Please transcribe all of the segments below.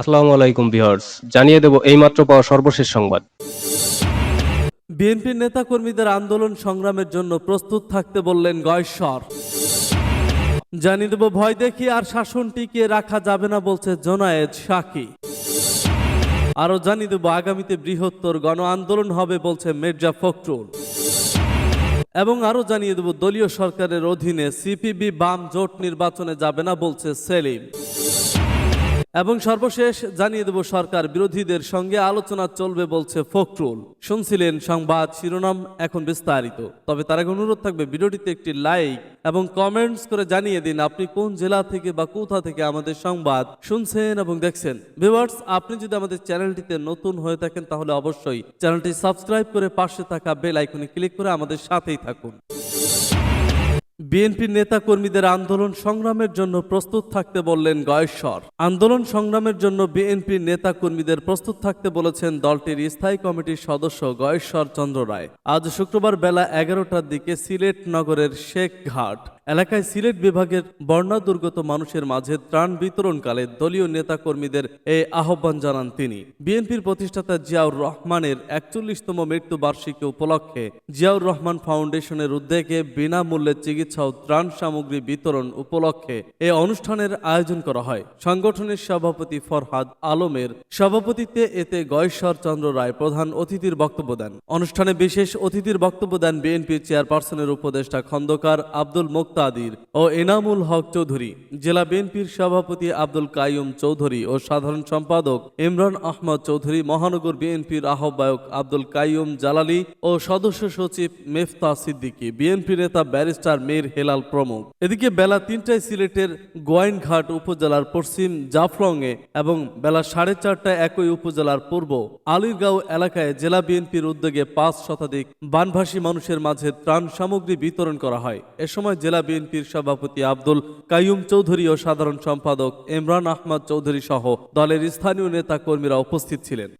আসসালামু আলাইকুম ভিউয়ার্স, জানিয়ে দেব এইমাত্র পাওয়া সর্বশেষ সংবাদ। বিএনপির আন্দোলন সংগ্রামের জন্য প্রস্তুত থাকতে বললেন গয়েশ্বর। জানিয়ে দেব, ভয় আর শাসন টিকিয়ে রাখা যাবে না বলছে জোনায়েদ সাকি। আরও জানিয়ে দেব, আগামীতে বৃহত্তর গণ আন্দোলন হবে বলছে মির্জা ফখরুল। এবং আরও জানিয়ে দেব, দলীয় সরকারের অধীনে সিপিবি বাম জোট নির্বাচনে যাবে না বলছে সেলিম। এবং সর্বশেষ জানিয়ে দেব, সরকার বিরোধীদের সঙ্গে আলোচনা চলবে বলছে ফখরুল। শুনছিলেন সংবাদ শিরোনাম এখন বিস্তারিত। তবে তার আগে অনুরোধ থাকবে, ভিডিওটিতে একটি লাইক এবং কমেন্টস করে জানিয়ে দিন আপনি কোন জেলা থেকে বা কোথা থেকে আমাদের সংবাদ শুনছেন এবং দেখছেন। ভিউয়ার্স, আপনি যদি আমাদের চ্যানেলটিতে নতুন হয়ে থাকেন, তাহলে অবশ্যই চ্যানেলটি সাবস্ক্রাইব করে পাশে থাকা বেল আইকনে ক্লিক করে আমাদের সাথেই থাকুন। বিএনপির নেতা কর্মীদের আন্দোলন সংগ্রামের জন্য প্রস্তুত থাকতে বললেন গয়েশ্বর। আন্দোলন সংগ্রামের জন্য বিএনপির নেতা কর্মীদের প্রস্তুত থাকতে বলেছেন দলটির স্থায়ী কমিটির সদস্য গয়েশ্বর চন্দ্র রায়। আজ শুক্রবার বেলা এগারোটার দিকে সিলেট নগরের শেখ ঘাট এলাকায় সিলেট বিভাগের বর্ণা দুর্গত মানুষের মাঝে ত্রাণ বিতরণকালে দলীয় নেতা কর্মীদের এই আহ্বান জানান তিনি। বিএনপির প্রতিষ্ঠাতা জিয়াউর রহমানের একচল্লিশতম মৃত্যু বার্ষিকী উপলক্ষে জিয়াউর রহমান ফাউন্ডেশনের উদ্যোগে বিনামূল্যে চিকিৎসা ও ত্রাণ সামগ্রী বিতরণ উপলক্ষে এই অনুষ্ঠানের আয়োজন করা হয়। সংগঠনের সভাপতি ফরহাদ আলমের সভাপতিত্বে এতে গয়েশ্বর চন্দ্র রায় প্রধান অতিথির বক্তব্য দেন। অনুষ্ঠানে বিশেষ অতিথির বক্তব্য দেন বিএনপির চেয়ারপারসনের উপদেষ্টা খন্দকার আব্দুল মোক্তাদির ও এনামুল হক চৌধুরী, জেলা বিএনপির সভাপতি আব্দুল কাইয়ুম চৌধুরী ও সাধারণ সম্পাদক ইমরান আহমদ চৌধুরী, মহানগর বিএনপির আহ্বায়ক আব্দুল কাইয়ুম জালালি ও সদস্য সচিব মেফতা সিদ্দিকী, বিএনপি নেতা ব্যারিস্টার মীর হেলাল প্রমুখ। এদিকে বেলা তিনটায় সিলেটের গোয়াইনঘাট উপজেলার পশ্চিম জাফলংয়ে এবং বেলা সাড়ে চারটায় একই উপজেলার পূর্ব আলিরগাঁও এলাকায় জেলা বিএনপির উদ্যোগে পাঁচ শতাধিক বানভাসী মানুষের মাঝে ত্রাণ সামগ্রী বিতরণ করা হয়। এ সময় জেলা বিএনপির সভাপতি আব্দুল কাইয়ুম চৌধুরী ও সাধারণ সম্পাদক ইমরান আহমদ চৌধুরী সহ দলের স্থানীয় নেতা কর্মীরা উপস্থিত ছিলেন।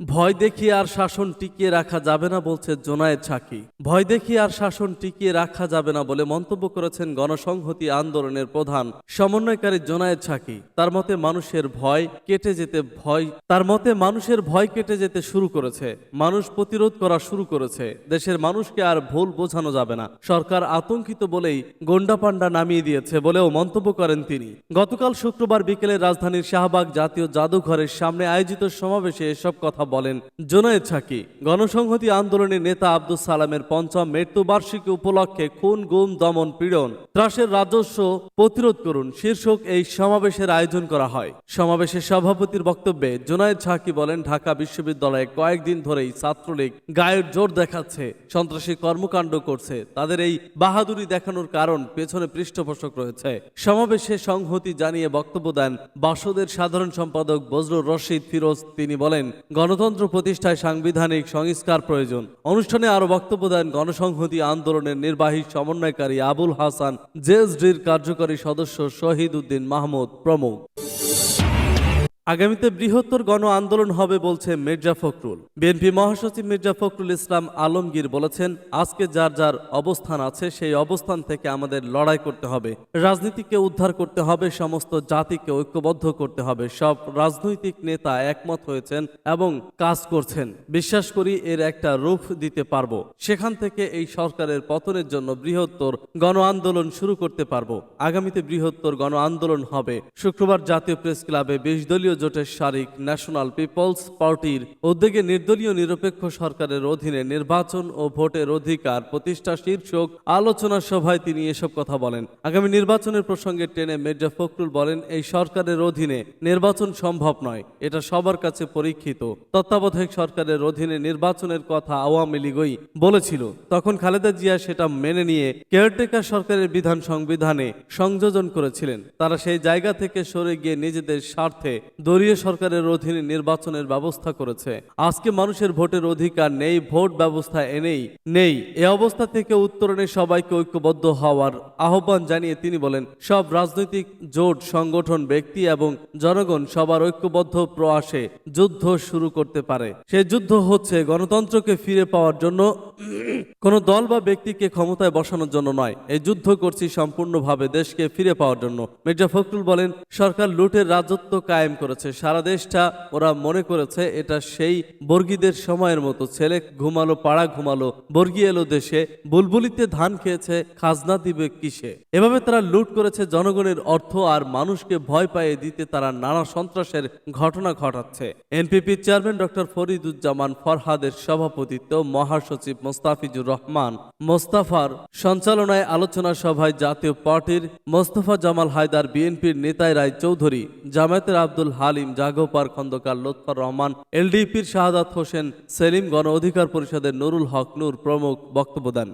ভয় দেখিয়ে আর শাসন টিকিয়ে রাখা যাবে না বলছে জোনায়েদ সাকি। ভয় দেখিয়ে আর শাসন টিকিয়ে রাখা যাবে না বলে মন্তব্য করেছেন গণসংহতি আন্দোলনের প্রধান সমন্বয়কারী জোনায়েদ সাকি। তার মতে মানুষের ভয় কেটে যেতে ভয়, তার মতে মানুষের ভয় কেটে যেতে শুরু করেছে। মানুষ প্রতিরোধ করা শুরু করেছে। দেশের মানুষকে আর ভুল বোঝানো যাবে না। সরকার আতঙ্কিত বলেই গন্ডাপান্ডা নামিয়ে দিয়েছে বলেও মন্তব্য করেন তিনি। গতকাল শুক্রবার বিকেলে রাজধানীর শাহবাগ জাতীয় জাদুঘরের সামনে আয়োজিত সমাবেশে এসব কথা বলেন, জোনায়েদ সাকি, গণসংহতি আন্দোলনের নেতা আব্দুল সালামের পঞ্চম মৃত্যুবার্ষিকী উপলক্ষে খুন, গুম, দমন, পীড়ন ত্রাসের রাজস্ব প্রতিরোধ করুন। শীর্ষক এই সমাবেশের আয়োজন করা হয়। সমাবেশের সভাপতির বক্তব্যে জোনায়েদ সাকি বলেন, ঢাকা বিশ্ববিদ্যালয়ে কয়েকদিন ধরেই ছাত্রলীগ গায়ের জোর দেখাচ্ছে, সন্ত্রাসী কর্মকাণ্ড করছে। তাদের এই বাহাদুরি দেখানোর কারণ পেছনে পৃষ্ঠপোষক রয়েছে। সমাবেশে সংহতি জানিয়ে বক্তব্য দেন বাসদের সাধারণ সম্পাদক বজরুর রশিদ ফিরোজ। তিনি বলেন গণতন্ত্র প্রতিষ্ঠায় সাংবিধানিক সংস্কার প্রয়োজন। অনুষ্ঠানে আরও বক্তব্য দেন গণসংহতি আন্দোলনের নির্বাহী সমন্বয়কারী আবুল হাসান, জেএসডির কার্যকরী সদস্য শহীদ উদ্দিন মাহমুদ প্রমুখ। আগামীতে বৃহত্তর গণ আন্দোলন হবে বলছে মির্জা ফখরুল। বিএনপি মহাসচিব মির্জা ফখরুল ইসলাম আলমগীর বলেছেন, আজকে যার যার অবস্থান আছে, সেই অবস্থান থেকে আমাদের লড়াই করতে হবে। রাজনীতিকে উদ্ধার করতে হবে, সমস্ত জাতিকে ঐক্যবদ্ধ করতে হবে। সব রাজনৈতিক নেতা একমত হয়েছেন এবং কাজ করছেন। বিশ্বাস করি এর একটা রূপ দিতে পারব। সেখান থেকে এই সরকারের পতনের জন্য বৃহত্তর গণ আন্দোলন শুরু করতে পারব। আগামীতে বৃহত্তর গণ আন্দোলন হবে। শুক্রবার জাতীয় প্রেস ক্লাবে বিশ দলীয় জোটের শারিক ন্যাশনাল পিপলস পার্টির উদ্যোগে নির্দলীয় নিরপেক্ষ সরকারের অধীনে নির্বাচন ও ভোটের অধিকার প্রতিষ্ঠা শীর্ষক আলোচনা সভায় তিনি এসব কথা বলেন। আগামী নির্বাচনের প্রসঙ্গে টেনে মির্জা ফখরুল বলেন, এই সরকারের অধীনে নির্বাচন সম্ভব নয়, এটা সবার কাছে পরীক্ষিত। তত্ত্বাবধায়ক সরকারের অধীনে নির্বাচনের কথা আওয়ামী লীগই বলেছিল। তখন খালেদা জিয়া সেটা মেনে নিয়ে কেয়ারটেকার সরকারের বিধান সংবিধানে সংযোজন করেছিলেন। তারা সেই জায়গা থেকে সরে গিয়ে নিজেদের স্বার্থে দলীয় সরকারের অধীনে নির্বাচনের ব্যবস্থা করেছে। আজকে মানুষের ভোটের অধিকার নেই, ভোট ব্যবস্থা এনেই নেই। এ অবস্থা থেকে উত্তরণে সবাইকে ঐক্যবদ্ধ হওয়ার আহ্বান জানিয়ে তিনি বলেন, সব রাজনৈতিক জোট, সংগঠন, ব্যক্তি এবং জনগণ সবার ঐক্যবদ্ধ প্রয়াসে যুদ্ধ শুরু করতে পারে। সে যুদ্ধ হচ্ছে গণতন্ত্রকে ফিরে পাওয়ার জন্য কোন দল বা ব্যক্তিকে ক্ষমতায় বসানোর জন্য নয়। এই যুদ্ধ করছি সম্পূর্ণভাবে দেশকে ফিরে পাওয়ার জন্য। মির্জা ফখরুল বলেন, সরকার লুটের রাজত্ব কায়েম করেছে। সারা দেশটা ওরা মনে করেছে এটা সেই বর্গীদের সময়ের মতো। ছেলে ঘুমালো, পাড়া ঘুমালো, বর্গী এলো দেশে, বুলবুলিতে ধান খেয়েছে, খাজনা দিবে কিসে? এভাবে তারা লুট করেছে জনগণের অর্থ আর মানুষকে ভয় পাইয়ে দিতে তারা নানা সন্ত্রাসের ঘটনা ঘটাচ্ছে। এনপিপি চেয়ারম্যান ডক্টর ফরিদুজ্জামান ফরহাদের সভাপতিত্ব মহাসচিব মোস্তাফিজুর রহমান। মোস্তাফার সঞ্চালনায় আলোচনা সভায় জাতীয় পার্টির মোস্তফা জামাল হায়দার বিএনপির নেতায় রায় চৌধুরী জামায়াতের আব্দুল হালিম জাগোপার, খন্দকার লোৎফার রহমান, এলডিপির শাহাদাত হোসেন, সেলিম গণ অধিকার পরিষদের নুরুল হক নূর প্রমুখ বক্তব্য দেন।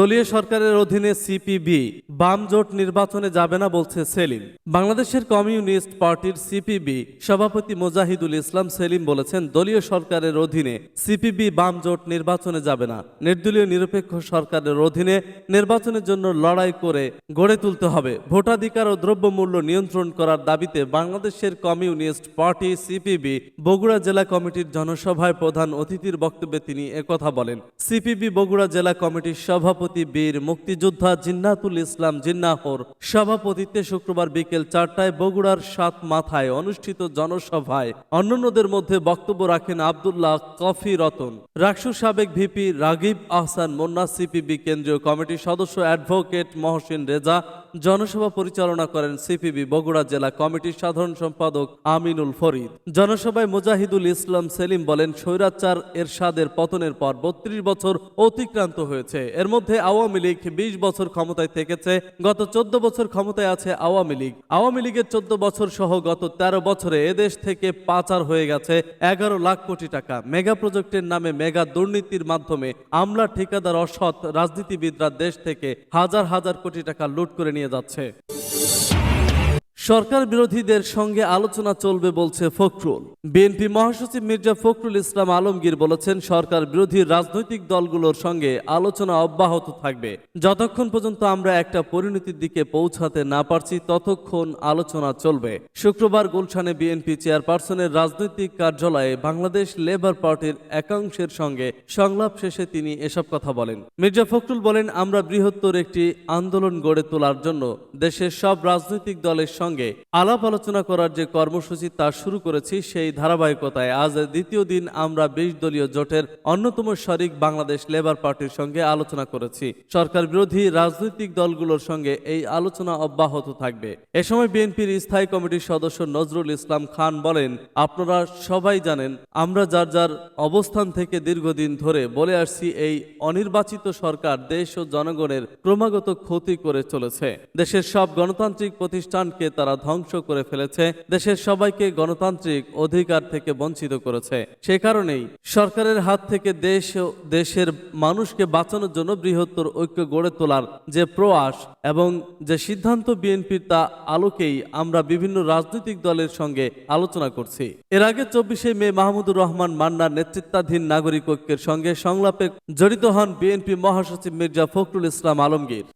দলীয় সরকারের অধীনে সিপিবি বাম জোট নির্বাচনে যাবে না বলছে সেলিম। বাংলাদেশের কমিউনিস্ট পার্টির সিপিবি সভাপতি মোজাহিদুল ইসলাম সেলিম বলেছেন, দলীয় সরকারের অধীনে সিপিবি বাম জোট নির্বাচনে যাবে না। নির্দলীয় নিরপেক্ষ সরকারের অধীনে নির্বাচনের জন্য লড়াই করে গড়ে তুলতে হবে। ভোটাধিকার ও দ্রব্যমূল্য নিয়ন্ত্রণ করার দাবিতে বাংলাদেশের কমিউনিস্ট পার্টি সিপিবি বগুড়া জেলা কমিটির জনসভায় প্রধান অতিথির বক্তব্যে তিনি একথা বলেন। সিপিবি বগুড়া জেলা কমিটির সভাপতি বীর, মুক্তিযোদ্ধা জিন্নাতুল ইসলাম জিন্নাহর সভাপতিত্বে শুক্রবার বিকেল চারটায় বগুড়ার সাত মাথায় অনুষ্ঠিত জনসভায় অন্যান্যদের মধ্যে বক্তব্য রাখেন আবদুল্লাহ কফি রতন। রাকসু সাবেক ভিপি রাগিব আহসান মোন্না, সিপিবি কেন্দ্রীয় কমিটির সদস্য অ্যাডভোকেট মহসিন রেজা জনসভা পরিচালনা করেন সিপিবি বগুড়া জেলা কমিটির সাধারণ সম্পাদক আমিনুল ফরিদ। জনসভায় মুজাহিদুল ইসলাম সেলিম বলেন, স্বৈরাচার এরশাদের পতনের পর বত্রিশ বছর অতিক্রান্ত হয়েছে। এর মধ্যে আওয়ামী লীগ বিশ বছর ক্ষমতায় থেকেছে, গত চোদ্দ বছর ক্ষমতায় আছে আওয়ামী লীগ। আওয়ামী লীগের চোদ্দ বছর সহ গত ১৩ বছরে এদেশ থেকে পাচার হয়ে গেছে এগারো লাখ কোটি টাকা। মেগা প্রজেক্টের নামে মেগা দুর্নীতির মাধ্যমে আমলা ঠিকাদার অসৎ রাজনীতিবিদরা দেশ থেকে হাজার হাজার কোটি টাকা লুট করে নিয়ে যাচ্ছে। সরকার বিরোধীদের সঙ্গে আলোচনা চলবে বলছে ফখরুল। বিএনপি মহাসচিব মির্জা ফখরুল ইসলাম আলমগীর বলেছেন, সরকার বিরোধী রাজনৈতিক দলগুলোর সঙ্গে আলোচনা অব্যাহত থাকবে। যতক্ষণ পর্যন্ত আমরা একটা পরিণতির দিকে পৌঁছাতে না পারছি, ততক্ষণ আলোচনা চলবে। শুক্রবার গুলশানে বিএনপি চেয়ারপারসনের রাজনৈতিক কার্যালয়ে বাংলাদেশ লেবার পার্টির একাংশের সঙ্গে সংলাপ শেষে তিনি এসব কথা বলেন। মির্জা ফখরুল বলেন, আমরা বৃহত্তর একটি আন্দোলন গড়ে তোলার জন্য দেশের সব রাজনৈতিক দলের সঙ্গে আলাপ আলোচনা করার যে কর্মসূচি তা শুরু করেছি, সেই ধারাবাহিকতায় আজ দ্বিতীয় দিন আমরা বিশ দলীয় জোটের অন্যতম শরিক বাংলাদেশ লেবার পার্টির সঙ্গে আলোচনা করেছি। সরকার বিরোধী রাজনৈতিক দলগুলোর সঙ্গে এই আলোচনা অব্যাহত থাকবে। এ সময় বিএনপির স্থায়ী কমিটির সদস্য নজরুল ইসলাম খান বলেন, আপনারা সবাই জানেন, আমরা যার যার অবস্থান থেকে দীর্ঘদিন ধরে বলে আসছি, এই অনির্বাচিত সরকার দেশ ও জনগণের ক্রমাগত ক্ষতি করে চলেছে। দেশের সব গণতান্ত্রিক প্রতিষ্ঠানকে তারা ধ্বংস করে ফেলেছে, দেশের সবাইকে গণতান্ত্রিক অধিকার থেকে বঞ্চিত করেছে। সে কারণেই সরকারের হাত থেকে দেশ দেশের মানুষকে বাঁচানোর জন্য বৃহত্তর ঐক্য গড়ে তোলার যে প্রয়াস এবং যে সিদ্ধান্ত বিএনপির তা আলোকেই আমরা বিভিন্ন রাজনৈতিক দলের সঙ্গে আলোচনা করছি। এর আগে চব্বিশে মে মাহমুদুর রহমান মান্নার নেতৃত্বাধীন নাগরিক ঐক্যের সঙ্গে সংলাপে জড়িত হন বিএনপি মহাসচিব মির্জা ফখরুল ইসলাম আলমগীর।